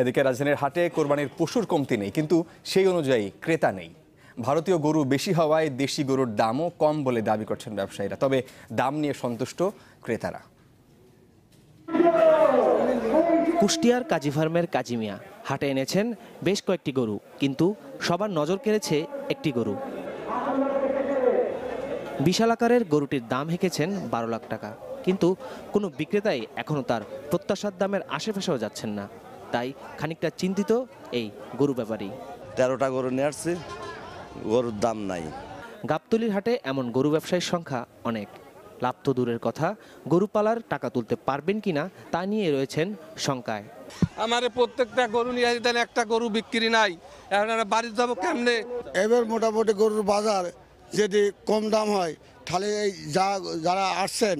এদিকে রাজধানীর হাটে কোরবানির পশুর কমতি নেই, কিন্তু সেই অনুযায়ী ক্রেতা নেই। ভারতীয় গরু বেশি হওয়ায় দেশি গরুর দামও কম বলে দাবি করছেন ব্যবসায়ীরা। তবে দাম নিয়ে সন্তুষ্ট ক্রেতারা। কুষ্টিয়ার কাজী ফার্মের কাজী মিয়া হাটে এনেছেন বেশ কয়েকটি গরু, কিন্তু সবার নজর কেড়েছে একটি গরু। বিশাল আকারের গরুটির দাম হেঁকেছেন বারো লাখ টাকা, কিন্তু কোনো বিক্রেতাই এখনও তার প্রত্যাশার দামের আশেপাশেও যাচ্ছেন না। তাই খানিকটা চিন্তিত এই গরু ব্যাপারী তেরোটা গরু নিয়ে আসছি গরুর দাম নাই। গাবতলির হাটে এমন গরু ব্যবসায়ীর সংখ্যা অনেক। লাভ তো দূরের কথা গরু পালার টাকা তুলতে পারবেন কিনা তা নিয়ে রয়েছেন শঙ্কায়। আমার প্রত্যেকটা গরু নিয়ে দেন একটা গরু বিক্রি নাই এখন বাড়ি যাব কেমনে? এবার মোটামুটি গরুর বাজার যদি কম দাম হয় তাহলে এই যা যারা আসছেন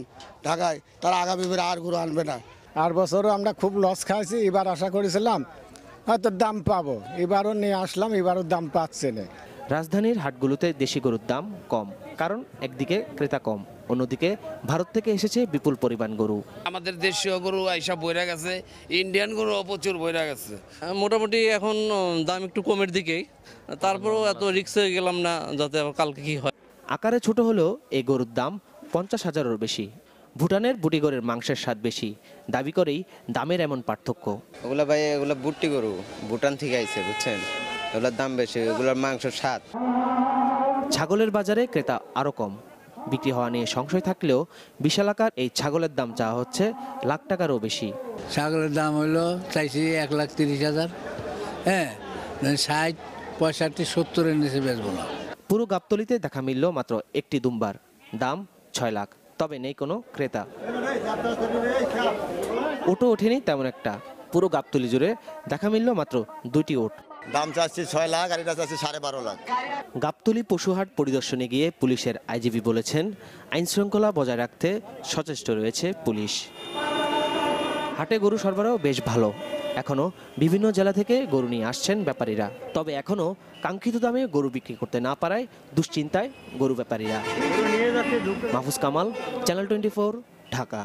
ঢাকায় তারা আগামী বারে আর গরু আনবে না। আর বছরও আমরা খুব লস খাইছি এবার আশা করেছিলাম হয়তো দাম পাবো। এবারও নিয়ে আসলাম এবারও দাম পাচ্ছে না। রাজধানীর হাটগুলোতে দেশি গরুর দাম কম কারণ একদিকে ক্রেতা কম অন্যদিকে ভারত থেকে এসেছে বিপুল পরিমাণ গরু। আমাদের দেশীয় গরু আইসা বইরা গেছে ইন্ডিয়ান গরু প্রচুর বইরা গেছে। মোটামুটি এখন দাম একটু কমের দিকেই তারপরেও এত রিক্স হয়ে গেলাম না যাতে কালকে কি হয়। আকারে ছোট হলেও এই গরুর দাম পঞ্চাশ হাজারেরও বেশি ভুটানের বুটিগড়ের মাংসের স্বাদ বেশি। দাবি করেই দামের এমন পার্থক্য। ওগুলা ভাই এগুলো বুট্টি গরু। ভুটান থেকে আইছে বুঝছেন? এগুলোর দাম বেশি এগুলোর মাংস স্বাদ। ছাগলের বাজারে ক্রেতা আরও কম। বিক্রি হওয়া নিয়ে সংশয় থাকলেও বিশালাকার এই ছাগলের দাম চাওয়া হচ্ছে লাখ টাকারও বেশি। ছাগলের দাম হলো চাইছি এক লাখ তিরিশ হাজার। হ্যাঁ ষাট পঁয়ষট্টি সত্তরের নিচে বেচবো না। পুরো গাবতলিতে দেখা মিলল মাত্র একটি দুম্বার। দাম ছয় লাখ। তবে নেই কোনো ক্রেতা। ওটো ওঠেনি তেমন একটা। পুরো গাবতলি জুড়ে দেখা মিলল মাত্র দুটি ওট। দাম চাচ্ছি ছয় লাখ আর এটা চাচ্ছি সাড়ে বারো লাখ। গাবতলি পশুহাট পরিদর্শনে গিয়ে পুলিশের আইজিপি বলেছেন আইনশৃঙ্খলা বজায় রাখতে সচেষ্ট রয়েছে পুলিশ। হাটে গরু সরবরাহ বেশ ভালো। এখনও বিভিন্ন জেলা থেকে গরু নিয়ে আসছেন ব্যাপারীরা। তবে এখনও কাঙ্ক্ষিত দামে গরু বিক্রি করতে না পারায় দুশ্চিন্তায় গরু ব্যাপারীরা। Mahfuz Kamal channel twenty Dhaka.